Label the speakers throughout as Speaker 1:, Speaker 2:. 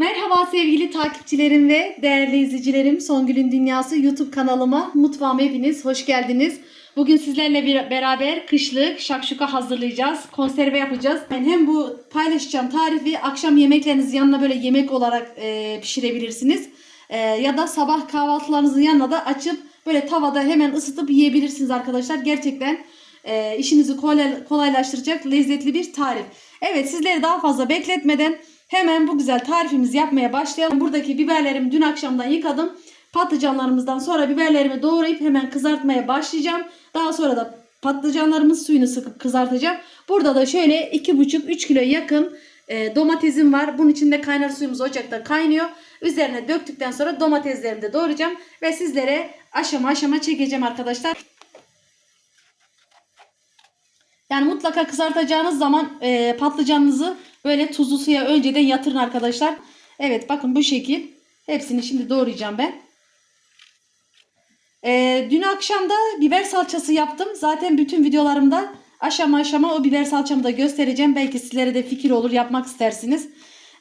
Speaker 1: Merhaba sevgili takipçilerim ve değerli izleyicilerim. Songül'ün Dünyası YouTube kanalıma, mutfağıma hepiniz hoş geldiniz. Bugün sizlerle bir, beraber kışlık şakşuka hazırlayacağız. Konserve yapacağız. Ben hem bu paylaşacağım tarifi akşam yemeklerinizin yanına böyle yemek olarak e, pişirebilirsiniz. E, ya da sabah kahvaltılarınızın yanına da açıp böyle tavada hemen ısıtıp yiyebilirsiniz arkadaşlar. Gerçekten e, işinizi kolay, kolaylaştıracak lezzetli bir tarif. Evet sizleri daha fazla bekletmeden hemen bu güzel tarifimizi yapmaya başlayalım. Buradaki biberlerimi dün akşamdan yıkadım. Patlıcanlarımızdan sonra biberlerimi doğrayıp hemen kızartmaya başlayacağım. Daha sonra da patlıcanlarımın suyunu sıkıp kızartacağım. Burada da şöyle 2,5-3 kilo yakın e, domatesim var. Bunun içinde kaynar suyumuz ocakta kaynıyor. Üzerine döktükten sonra domateslerimi de doğrayacağım. Ve sizlere aşama aşama çekeceğim arkadaşlar. Yani mutlaka kızartacağınız zaman e, patlıcanınızı böyle tuzlu suya önceden yatırın arkadaşlar. Evet bakın bu şekil. Hepsini şimdi doğrayacağım ben. E, dün akşam da biber salçası yaptım. Zaten bütün videolarımda aşama aşama o biber salçamı da göstereceğim. Belki sizlere de fikir olur yapmak istersiniz.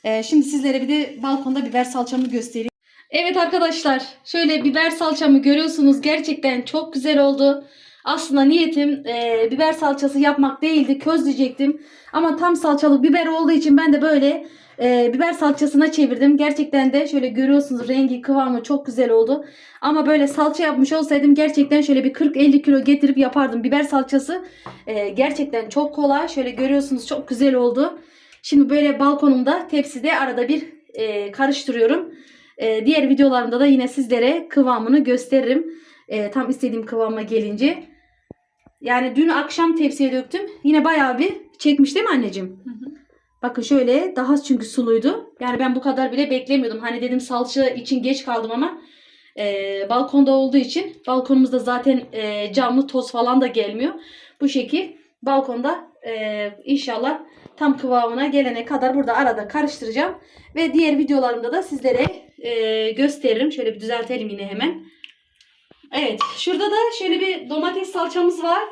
Speaker 1: E, şimdi sizlere bir de balkonda biber salçamı göstereyim. Evet arkadaşlar şöyle biber salçamı görüyorsunuz. Gerçekten çok güzel oldu. Aslında niyetim e, biber salçası yapmak değildi. Közleyecektim. Ama tam salçalı biber olduğu için ben de böyle e, biber salçasına çevirdim. Gerçekten de şöyle görüyorsunuz rengi kıvamı çok güzel oldu. Ama böyle salça yapmış olsaydım gerçekten şöyle bir 40-50 kilo getirip yapardım. Biber salçası e, gerçekten çok kolay. Şöyle görüyorsunuz çok güzel oldu. Şimdi böyle balkonumda tepside arada bir e, karıştırıyorum. E, diğer videolarımda da yine sizlere kıvamını gösteririm. E, tam istediğim kıvama gelince. Yani dün akşam tepsiye döktüm. Yine bayağı bir çekmiş değil mi anneciğim? Bakın şöyle daha çünkü suluydu. Yani ben bu kadar bile beklemiyordum. Hani dedim salça için geç kaldım ama e, balkonda olduğu için balkonumuzda zaten e, camlı toz falan da gelmiyor. Bu şekil balkonda e, inşallah tam kıvamına gelene kadar burada arada karıştıracağım. Ve diğer videolarımda da sizlere e, gösteririm. Şöyle bir düzeltelim yine hemen. Evet şurada da şöyle bir domates salçamız var.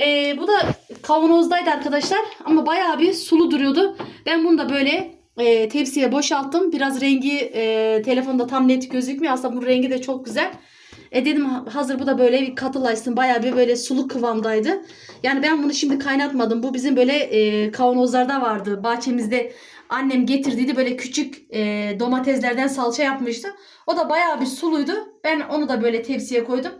Speaker 1: Ee, bu da kavanozdaydı arkadaşlar ama bayağı bir sulu duruyordu. Ben bunu da böyle e, tepsiye boşalttım. Biraz rengi e, telefonda tam net gözükmüyor. Aslında bu rengi de çok güzel. E dedim hazır bu da böyle bir katılaşsın. Bayağı bir böyle sulu kıvamdaydı. Yani ben bunu şimdi kaynatmadım. Bu bizim böyle e, kavanozlarda vardı. Bahçemizde annem getirdiydi. Böyle küçük e, domateslerden salça yapmıştı. O da bayağı bir suluydu. Ben onu da böyle tepsiye koydum.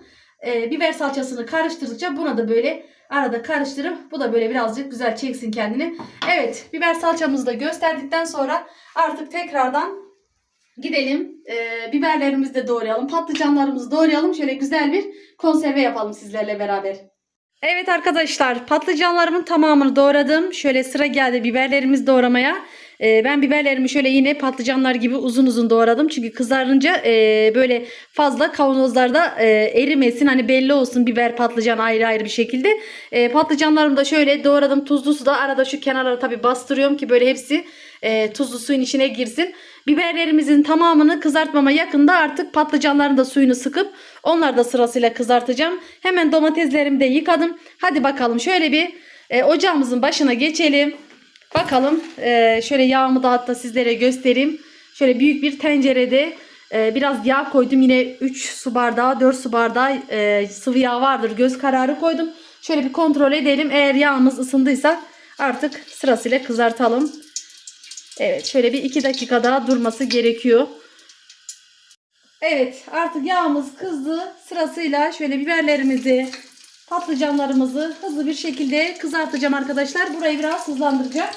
Speaker 1: E, biber salçasını karıştırdıkça buna da böyle arada karıştırıp bu da böyle birazcık güzel çeksin kendini. Evet biber salçamızı da gösterdikten sonra artık tekrardan gidelim. E, biberlerimizi de doğrayalım. Patlıcanlarımızı doğrayalım. Şöyle güzel bir konserve yapalım sizlerle beraber. Evet arkadaşlar patlıcanlarımın tamamını doğradım. Şöyle sıra geldi biberlerimizi doğramaya. Ee, ben biberlerimi şöyle yine patlıcanlar gibi uzun uzun doğradım. Çünkü kızarınca e, böyle fazla kavanozlarda e, erimesin. Hani belli olsun biber patlıcan ayrı ayrı bir şekilde. E, patlıcanlarımı da şöyle doğradım tuzlu suda. Arada şu kenarlara tabi bastırıyorum ki böyle hepsi e, tuzlu suyun içine girsin. Biberlerimizin tamamını kızartmama yakında artık patlıcanların da suyunu sıkıp onları da sırasıyla kızartacağım. Hemen domateslerimi de yıkadım. Hadi bakalım şöyle bir e, ocağımızın başına geçelim. Bakalım e, şöyle yağımı da hatta sizlere göstereyim. Şöyle büyük bir tencerede e, biraz yağ koydum. Yine 3 su bardağı 4 su bardağı e, sıvı yağ vardır. Göz kararı koydum. Şöyle bir kontrol edelim. Eğer yağımız ısındıysa artık sırasıyla kızartalım. Evet şöyle bir 2 dakika daha durması gerekiyor. Evet artık yağımız kızdı. Sırasıyla şöyle biberlerimizi, patlıcanlarımızı hızlı bir şekilde kızartacağım arkadaşlar. Burayı biraz hızlandıracağım.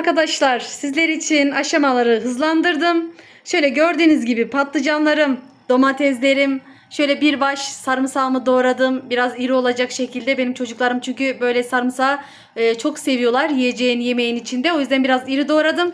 Speaker 1: Arkadaşlar sizler için aşamaları hızlandırdım. Şöyle gördüğünüz gibi patlıcanlarım, domateslerim, şöyle bir baş sarımsağımı doğradım. Biraz iri olacak şekilde benim çocuklarım çünkü böyle sarımsağı e, çok seviyorlar yiyeceğin yemeğin içinde. O yüzden biraz iri doğradım.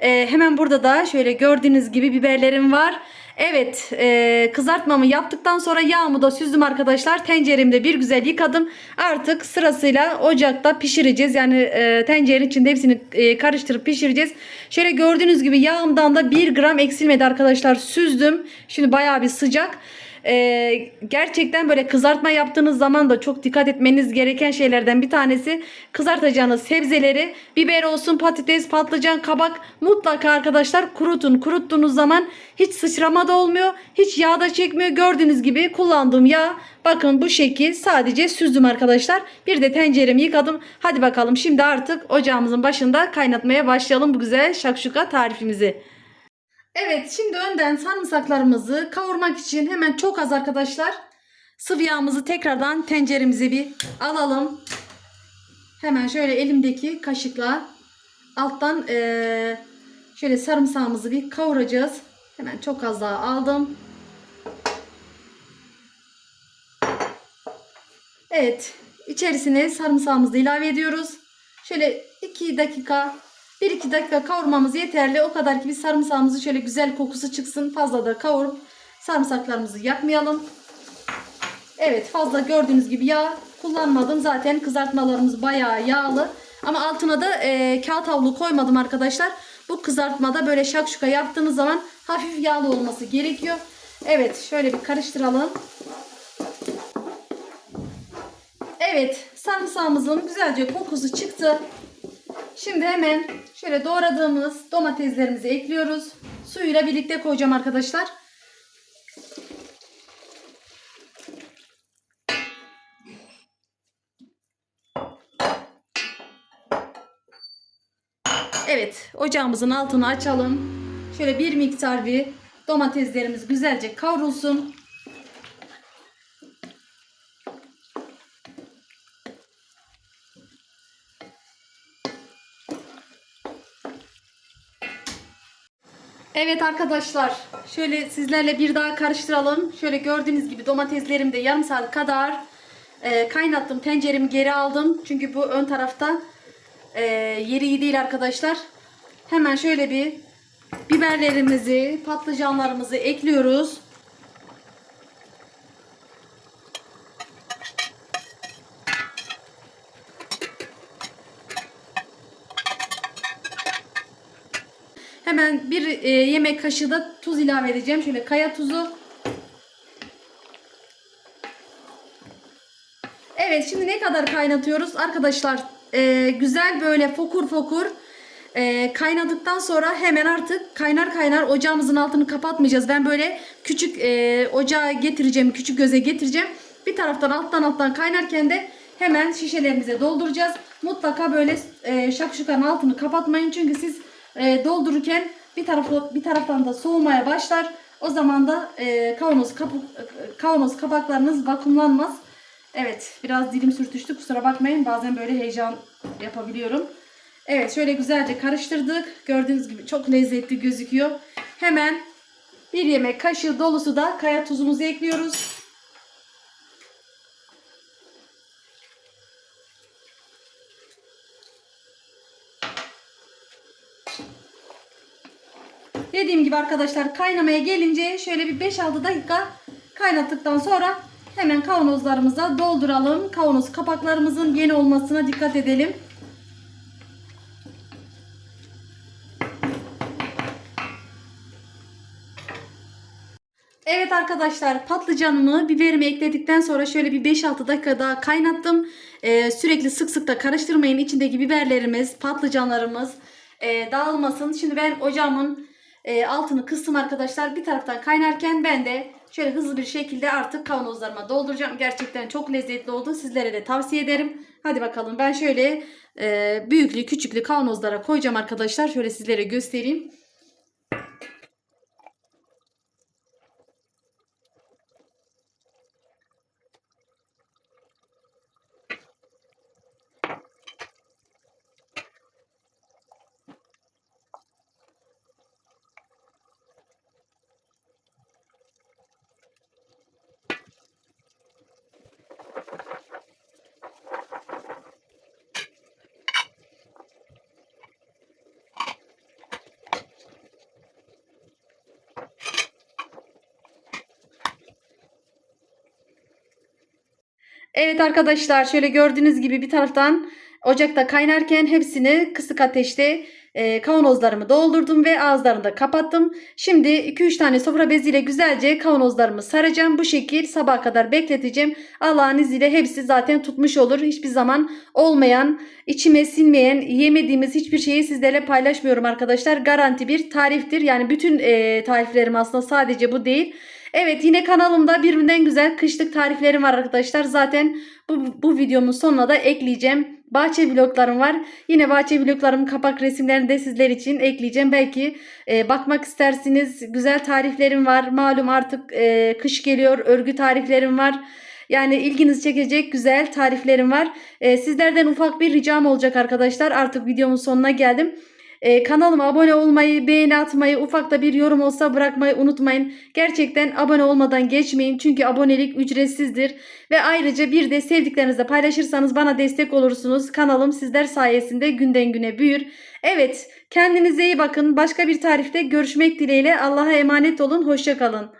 Speaker 1: E, hemen burada da şöyle gördüğünüz gibi biberlerim var. Evet e, kızartmamı yaptıktan sonra yağımı da süzdüm arkadaşlar. Tenceremde bir güzel yıkadım. Artık sırasıyla ocakta pişireceğiz. Yani e, tencerenin içinde hepsini e, karıştırıp pişireceğiz. Şöyle gördüğünüz gibi yağımdan da 1 gram eksilmedi arkadaşlar. Süzdüm. Şimdi bayağı bir sıcak. Ee, gerçekten böyle kızartma yaptığınız zaman da çok dikkat etmeniz gereken şeylerden bir tanesi kızartacağınız sebzeleri biber olsun patates patlıcan kabak mutlaka arkadaşlar kurutun. Kuruttuğunuz zaman hiç sıçrama da olmuyor hiç yağ da çekmiyor. Gördüğünüz gibi kullandığım yağ bakın bu şekil sadece süzdüm arkadaşlar. Bir de tenceremi yıkadım. Hadi bakalım şimdi artık ocağımızın başında kaynatmaya başlayalım bu güzel şakşuka tarifimizi. Evet şimdi önden sarımsaklarımızı kavurmak için hemen çok az arkadaşlar sıvı yağımızı tekrardan tenceremize bir alalım. Hemen şöyle elimdeki kaşıkla alttan eee, şöyle sarımsağımızı bir kavuracağız. Hemen çok az daha aldım. Evet içerisine sarımsağımızı ilave ediyoruz. Şöyle 2 dakika 1-2 dakika kavurmamız yeterli. O kadar ki biz sarımsağımızı şöyle güzel kokusu çıksın. Fazla da kavurup sarımsaklarımızı yakmayalım. Evet fazla gördüğünüz gibi yağ kullanmadım. Zaten kızartmalarımız bayağı yağlı. Ama altına da e, kağıt havlu koymadım arkadaşlar. Bu kızartmada böyle şakşuka yaptığınız zaman hafif yağlı olması gerekiyor. Evet şöyle bir karıştıralım. Evet sarımsağımızın güzelce kokusu çıktı. Şimdi hemen şöyle doğradığımız domateslerimizi ekliyoruz. Suyuyla birlikte koyacağım arkadaşlar. Evet ocağımızın altını açalım. Şöyle bir miktar bir domateslerimiz güzelce kavrulsun. Evet arkadaşlar şöyle sizlerle bir daha karıştıralım. Şöyle gördüğünüz gibi domateslerim de yarım saat kadar e, kaynattım. Tenceremi geri aldım. Çünkü bu ön tarafta e, yeri iyi değil arkadaşlar. Hemen şöyle bir biberlerimizi, patlıcanlarımızı ekliyoruz. Hemen e, yemek kaşığı da tuz ilave edeceğim. Şöyle kaya tuzu. Evet şimdi ne kadar kaynatıyoruz? Arkadaşlar e, güzel böyle fokur fokur e, kaynadıktan sonra hemen artık kaynar kaynar ocağımızın altını kapatmayacağız. Ben böyle küçük e, ocağa getireceğim, küçük göze getireceğim. Bir taraftan alttan alttan kaynarken de hemen şişelerimize dolduracağız. Mutlaka böyle e, şakşukanın altını kapatmayın çünkü siz e, doldururken bir tarafı bir taraftan da soğumaya başlar. O zaman da e, kavanoz kapuk kavanoz kapaklarınız vakumlanmaz. Evet, biraz dilim sürtüştü. Kusura bakmayın. Bazen böyle heyecan yapabiliyorum. Evet, şöyle güzelce karıştırdık. Gördüğünüz gibi çok lezzetli gözüküyor. Hemen bir yemek kaşığı dolusu da kaya tuzumuzu ekliyoruz. Dediğim gibi arkadaşlar kaynamaya gelince şöyle bir 5-6 dakika kaynattıktan sonra hemen kavanozlarımıza dolduralım. Kavanoz kapaklarımızın yeni olmasına dikkat edelim. Evet arkadaşlar patlıcanımı biberimi ekledikten sonra şöyle bir 5-6 dakika daha kaynattım. Ee, sürekli sık sık da karıştırmayın. İçindeki biberlerimiz, patlıcanlarımız e, dağılmasın. Şimdi ben ocağımın e, altını kıstım arkadaşlar. Bir taraftan kaynarken ben de şöyle hızlı bir şekilde artık kavanozlarıma dolduracağım. Gerçekten çok lezzetli oldu. Sizlere de tavsiye ederim. Hadi bakalım ben şöyle e, büyüklü küçüklü kavanozlara koyacağım arkadaşlar. Şöyle sizlere göstereyim. Evet arkadaşlar şöyle gördüğünüz gibi bir taraftan ocakta kaynarken hepsini kısık ateşte e, kavanozlarımı doldurdum ve ağızlarını da kapattım. Şimdi 2-3 tane sofra beziyle güzelce kavanozlarımı saracağım. Bu şekil sabaha kadar bekleteceğim. Allah'ın izniyle hepsi zaten tutmuş olur. Hiçbir zaman olmayan, içime sinmeyen, yemediğimiz hiçbir şeyi sizlerle paylaşmıyorum arkadaşlar. Garanti bir tariftir. Yani bütün e, tariflerim aslında sadece bu değil. Evet yine kanalımda birbirinden güzel kışlık tariflerim var arkadaşlar. Zaten bu, bu videomun sonuna da ekleyeceğim. Bahçe vloglarım var. Yine bahçe vloglarımın kapak resimlerini de sizler için ekleyeceğim. Belki e, bakmak istersiniz. Güzel tariflerim var. Malum artık e, kış geliyor. Örgü tariflerim var. Yani ilginizi çekecek güzel tariflerim var. E, sizlerden ufak bir ricam olacak arkadaşlar. Artık videomun sonuna geldim. Ee, kanalıma abone olmayı, beğeni atmayı, ufak da bir yorum olsa bırakmayı unutmayın. Gerçekten abone olmadan geçmeyin. Çünkü abonelik ücretsizdir. Ve ayrıca bir de sevdiklerinizle paylaşırsanız bana destek olursunuz. Kanalım sizler sayesinde günden güne büyür. Evet, kendinize iyi bakın. Başka bir tarifte görüşmek dileğiyle. Allah'a emanet olun. Hoşçakalın.